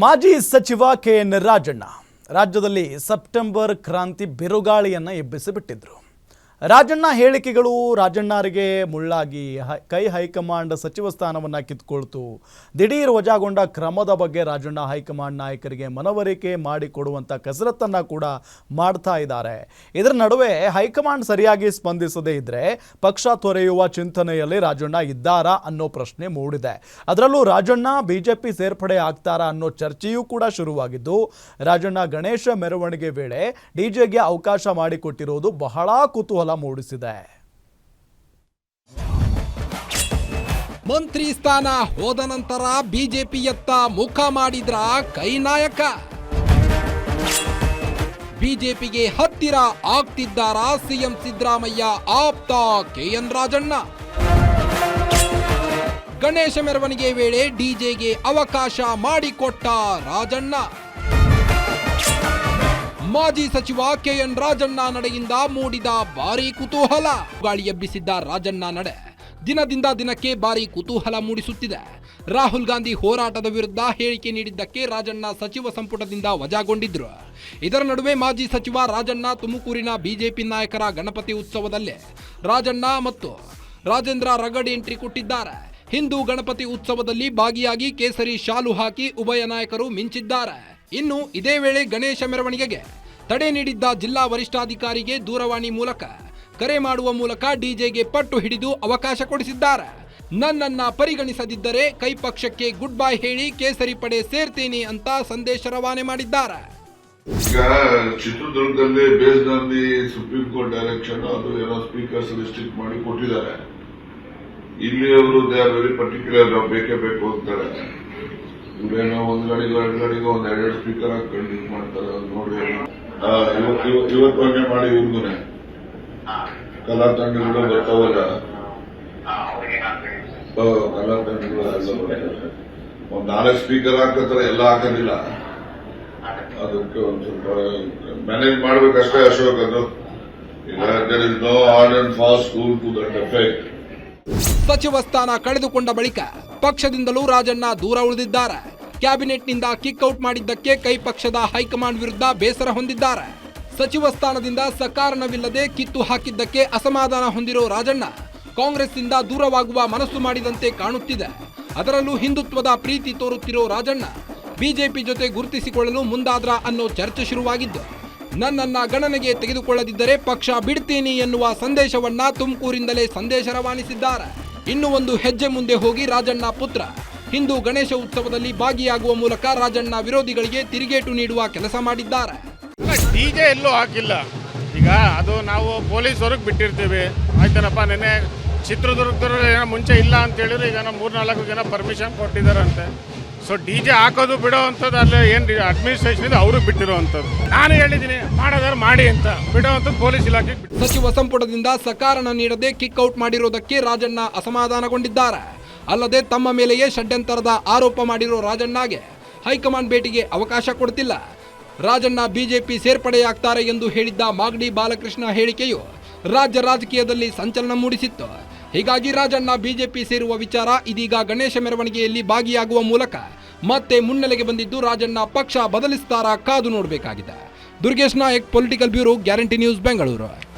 ಮಾಜಿ ಸಚಿವ K N Rajanna ರಾಜ್ಯದಲ್ಲಿ ಸೆಪ್ಟೆಂಬರ್ ಕ್ರಾಂತಿ ಬಿರುಗಾಳಿಯನ್ನು ಎಬ್ಬಿಸಿಬಿಟ್ಟಿದ್ರು. ರಾಜಣ್ಣ ಹೇಳಿಕೆಗಳು ರಾಜಣ್ಣರಿಗೆ ಮುಳ್ಳಾಗಿ ಕೈ ಹೈಕಮಾಂಡ್ ಸಚಿವ ಸ್ಥಾನವನ್ನು ಕಿತ್ಕೊಳ್ತು. ದಿಢೀರ್ ವಜಾಗೊಂಡ ಕ್ರಮದ ಬಗ್ಗೆ ರಾಜಣ್ಣ ಹೈಕಮಾಂಡ್ ನಾಯಕರಿಗೆ ಮನವರಿಕೆ ಮಾಡಿಕೊಡುವಂಥ ಕಸರತ್ತನ್ನು ಕೂಡ ಮಾಡ್ತಾ ಇದ್ದಾರೆ. ಇದರ ನಡುವೆ ಹೈಕಮಾಂಡ್ ಸರಿಯಾಗಿ ಸ್ಪಂದಿಸದೇ ಇದ್ದರೆ ಪಕ್ಷ ತೊರೆಯುವ ಚಿಂತನೆಯಲ್ಲಿ ರಾಜಣ್ಣ ಇದ್ದಾರಾ ಅನ್ನೋ ಪ್ರಶ್ನೆ ಮೂಡಿದೆ. ಅದರಲ್ಲೂ ರಾಜಣ್ಣ ಬಿಜೆಪಿ ಸೇರ್ಪಡೆ ಆಗ್ತಾರಾ ಅನ್ನೋ ಚರ್ಚೆಯೂ ಕೂಡ ಶುರುವಾಗಿದ್ದು, ರಾಜಣ್ಣ ಗಣೇಶ ಮೆರವಣಿಗೆ ವೇಳೆ ಡಿಜೆಗೆ ಅವಕಾಶ ಮಾಡಿಕೊಟ್ಟಿರೋದು ಬಹಳ ಕುತೂಹಲ ಮೂಡಿಸಿದೆ. ಮಂತ್ರಿ ಸ್ಥಾನ ಹೋದ ನಂತರ ಬಿಜೆಪಿಯತ್ತ ಮುಖ ಮಾಡಿದ್ರ ಕೈ ನಾಯಕ ಬಿಜೆಪಿಗೆ ಹತ್ತಿರ ಆಗ್ತಿದ್ದಾರ ಸಿಎಂ ಸಿದ್ದರಾಮಯ್ಯ ಆಪ್ತ ಕೆಎನ್ ರಾಜಣ್ಣ? ಗಣೇಶ ಮೆರವಣಿಗೆ ವೇಳೆ ಡಿಜೆಗೆ ಅವಕಾಶ ಮಾಡಿಕೊಟ್ಟ ರಾಜಣ್ಣ? ಮಾಜಿ ಸಚಿವ ಕೆಎನ್ ರಾಜಣ್ಣ ನಡೆಯಿಂದ ಮೂಡಿದ ಭಾರಿ ಕುತೂಹಲ. ಗಾಳಿ ಎಬ್ಬಿಸಿದ್ದ ರಾಜಣ್ಣ ನಡೆ ದಿನದಿಂದ ದಿನಕ್ಕೆ ಭಾರಿ ಕುತೂಹಲ ಮೂಡಿಸುತ್ತಿದೆ. ರಾಹುಲ್ ಗಾಂಧಿ ಹೋರಾಟದ ವಿರುದ್ಧ ಹೇಳಿಕೆ ನೀಡಿದ್ದಕ್ಕೆ ರಾಜಣ್ಣ ಸಚಿವ ಸಂಪುಟದಿಂದ ವಜಾಗೊಂಡಿದ್ರು. ಇದರ ನಡುವೆ ಮಾಜಿ ಸಚಿವ ರಾಜಣ್ಣ ತುಮಕೂರಿನ ಬಿಜೆಪಿ ನಾಯಕರ ಗಣಪತಿ ಉತ್ಸವದಲ್ಲಿ ರಾಜಣ್ಣ ಮತ್ತು ರಾಜೇಂದ್ರ ರಗಡ್ ಎಂಟ್ರಿ ಕೊಟ್ಟಿದ್ದಾರೆ. ಹಿಂದೂ ಗಣಪತಿ ಉತ್ಸವದಲ್ಲಿ ಭಾಗಿಯಾಗಿ ಕೇಸರಿ ಶಾಲು ಹಾಕಿ ಉಭಯ ನಾಯಕರು ಮಿಂಚಿದ್ದಾರೆ. ಇನ್ನು ಇದೇ ವೇಳೆ ಗಣೇಶ ಮೆರವಣಿಗೆಗೆ ತಡೆ ನೀಡಿದ್ದ ಜಿಲ್ಲಾ ವರಿಷ್ಠಾಧಿಕಾರಿಗೆ ದೂರವಾಣಿ ಮೂಲಕ ಕರೆ ಮಾಡುವ ಮೂಲಕ ಡಿಜೆಗೆ ಪಟ್ಟು ಹಿಡಿದು ಅವಕಾಶ ಕೊಡಿಸಿದ್ದಾರೆ. ನನ್ನನ್ನ ಪರಿಗಣಿಸದಿದ್ದರೆ ಕೈ ಪಕ್ಷಕ್ಕೆ ಗುಡ್ ಬೈ ಹೇಳಿ ಕೇಸರಿ ಪಡೆ ಸೇರ್ತೀನಿ ಅಂತ ಸಂದೇಶ ರವಾನೆ ಮಾಡಿದ್ದಾರೆ. ಈಗ ಚಿತ್ರದುರ್ಗದಲ್ಲಿ ಬೇಸ್ನಲ್ಲಿ ಸುಪ್ರೀಂ ಕೋರ್ಟ್ ಡೈರೆಕ್ಷನ್ ಅದು ಏನೋ ಸ್ಪೀಕರ್ಸ್ ರಿಸ್ಟ್ರಿಕ್ಟ್ ಮಾಡಿ ಕೊಟ್ಟಿದ್ದಾರೆ. ಇಲ್ಲಿ ಅವರು, ದೇ ಆರ್ ವೆರಿ ಪರ್ಟಿಕ್ಯುಲರ್ ನಾವು ಬೇಕೇ ಬೇಕು ಅಂತಾರೆ. ಇವರೇನೋ ಒಂದ್ ಗಾಡಿಗೂ, ಎರಡು ಗಾಡಿಗೂ ಒಂದ್ ಎರಡೆರಡು ಸ್ಪೀಕರ್ ಹಾಕೊಂಡು ಮಾಡ್ತಾರೆ ನೋಡಿ ಆ, ಇವತ್ತು ಇವತ್ತು- ಇವತ್ತು ಹಂಗೆ ಮಾಡಿ ಇವ್ರಿಗೂನೆ ಕಲಾ ತಂಡಗಳು ಬರ್ತಾವಲ್ಲ. ಆ, ಕಲಾ ತಂಡಗಳು ಎಲ್ಲ ಬರ್ತಾರೆ ಒಂದ್ ನಾಲ್ಕು ಸ್ಪೀಕರ್ ಹಾಕತ್ತಾರೆ ಎಲ್ಲ ಹಾಕೋದಿಲ್ಲ. ಅದಕ್ಕೆ ಒಂದು ಸ್ವಲ್ಪ ಮ್ಯಾನೇಜ್ ಮಾಡ್ಬೇಕಷ್ಟೇ ಅಶೋಕ್ ಅದು. ಈಗ there is no hard and fast rule to that effect ಸಚಿವ ಸ್ಥಾನ ಕಳೆದುಕೊಂಡ ಬಳಿಕ ಪಕ್ಷದಿಂದಲೂ ರಾಜಣ್ಣ ದೂರ ಉಳಿದಿದ್ದಾರೆ. ಕ್ಯಾಬಿನೆಟ್ನಿಂದ ಕಿಕ್ಔಟ್ ಮಾಡಿದ್ದಕ್ಕೆ ಕೈ ಪಕ್ಷದ ಹೈಕಮಾಂಡ್ ವಿರುದ್ಧ ಬೇಸರ ಹೊಂದಿದ್ದಾರೆ. ಸಚಿವ ಸ್ಥಾನದಿಂದ ಸಕಾರಣವಿಲ್ಲದೆ ಕಿತ್ತು ಹಾಕಿದ್ದಕ್ಕೆ ಅಸಮಾಧಾನ ಹೊಂದಿರೋ ರಾಜಣ್ಣ ಕಾಂಗ್ರೆಸ್ನಿಂದ ದೂರವಾಗುವ ಮನಸ್ಸು ಮಾಡಿದಂತೆ ಕಾಣುತ್ತಿದೆ. ಅದರಲ್ಲೂ ಹಿಂದುತ್ವದ ಪ್ರೀತಿ ತೋರುತ್ತಿರೋ ರಾಜಣ್ಣ ಬಿಜೆಪಿ ಜೊತೆ ಗುರುತಿಸಿಕೊಳ್ಳಲು ಮುಂದಾದ್ರ ಅನ್ನೋ ಚರ್ಚೆ ಶುರುವಾಗಿದ್ದು, ನನ್ನನ್ನ ಗಣನೆಗೆ ತೆಗೆದುಕೊಳ್ಳದಿದ್ದರೆ ಪಕ್ಷ ಬಿಡ್ತೀನಿ ಎನ್ನುವ ಸಂದೇಶವನ್ನ ತುಮಕೂರಿಂದಲೇ ಸಂದೇಶ ರವಾನಿಸಿದ್ದಾರೆ. ಇನ್ನು ಒಂದು ಹೆಜ್ಜೆ ಮುಂದೆ ಹೋಗಿ ರಾಜಣ್ಣ ಪುತ್ರ. ಹಿಂದೂ ಗಣೇಶ ಉತ್ಸವದಲ್ಲಿ ಭಾಗಿಯಾಗುವ ಮೂಲಕ ರಾಜಣ್ಣ ವಿರೋಧಿಗಳಿಗೆ ತಿರುಗೇಟು ನೀಡುವ ಕೆಲಸ ಮಾಡಿದ್ದಾರೆ. ಡಿಜೆ ಎಲ್ಲೂ ಹಾಕಿಲ್ಲ. ಈಗ ಅದು ನಾವು ಪೊಲೀಸವ್ರಿಗೆ ಬಿಟ್ಟಿರ್ತೀವಿ. ಆಯ್ತನಪ್ಪ ನೆನ್ನೆ ಚಿತ್ರದುರ್ಗದವ್ರು ಏನೋ ಮುಂಚೆ ಇಲ್ಲ ಅಂತ ಹೇಳಿದ್ರು ಈಗ ನಾವು ಮೂರ್ನಾಲ್ಕು ಜನ ಪರ್ಮಿಷನ್ ಕೊಟ್ಟಿದ್ದಾರಂತೆ ಸೊ ಡಿ ಜೆ ಹಾಕೋದು ಬಿಡೋ ಅಂಥದ್ದು ಅಲ್ಲೇ ಏನು ಅಡ್ಮಿನಿಸ್ಟ್ರೇಷನ್ ಇದೆ ಅವ್ರಿಗೆ ಬಿಟ್ಟಿರೋ ಅಂಥದ್ದು ನಾನು ಹೇಳಿದ್ದೀನಿ ಮಾಡೋದಾದ್ರು ಮಾಡಿ ಅಂತ. ಬಿಡೋ ಅಂಥದ್ದು ಪೊಲೀಸ್ ಇಲಾಖೆ ಸಚಿವ ಸಂಪುಟದಿಂದ ಸಕಾರಣ ನೀಡದೆ ಕಿಕ್ ಔಟ್ ಮಾಡಿರೋದಕ್ಕೆ ರಾಜಣ್ಣ ಅಸಮಾಧಾನಗೊಂಡಿದ್ದಾರೆ. ಅಲ್ಲದೆ ತಮ್ಮ ಮೇಲೆಯೇ ಷಡ್ಯಂತರದ ಆರೋಪ ಮಾಡಿರೋ ರಾಜಣ್ಣಗೆ ಹೈಕಮಾಂಡ್ ಭೇಟಿಗೆ ಅವಕಾಶ ಕೊಡ್ತಿಲ್ಲ. ರಾಜಣ್ಣ ಬಿಜೆಪಿ ಸೇರ್ಪಡೆಯಾಗ್ತಾರೆ ಎಂದು ಹೇಳಿದ್ದ ಮಾಗಡಿ ಬಾಲಕೃಷ್ಣ ಹೇಳಿಕೆಯು ರಾಜ್ಯ ರಾಜಕೀಯದಲ್ಲಿ ಸಂಚಲನ ಮೂಡಿಸಿತ್ತು. ಹೀಗಾಗಿ ರಾಜಣ್ಣ ಬಿಜೆಪಿ ಸೇರುವ ವಿಚಾರ ಇದೀಗ ಗಣೇಶ ಮೆರವಣಿಗೆಯಲ್ಲಿ ಭಾಗಿಯಾಗುವ ಮೂಲಕ ಮತ್ತೆ ಮುನ್ನೆಲೆಗೆ ಬಂದಿದ್ದು ರಾಜಣ್ಣ ಪಕ್ಷ ಬದಲಿಸ್ತಾರಾ ಕಾದು ನೋಡಬೇಕಾಗಿದೆ. Durgesh Nayak political bureau guarantee news Bengaluru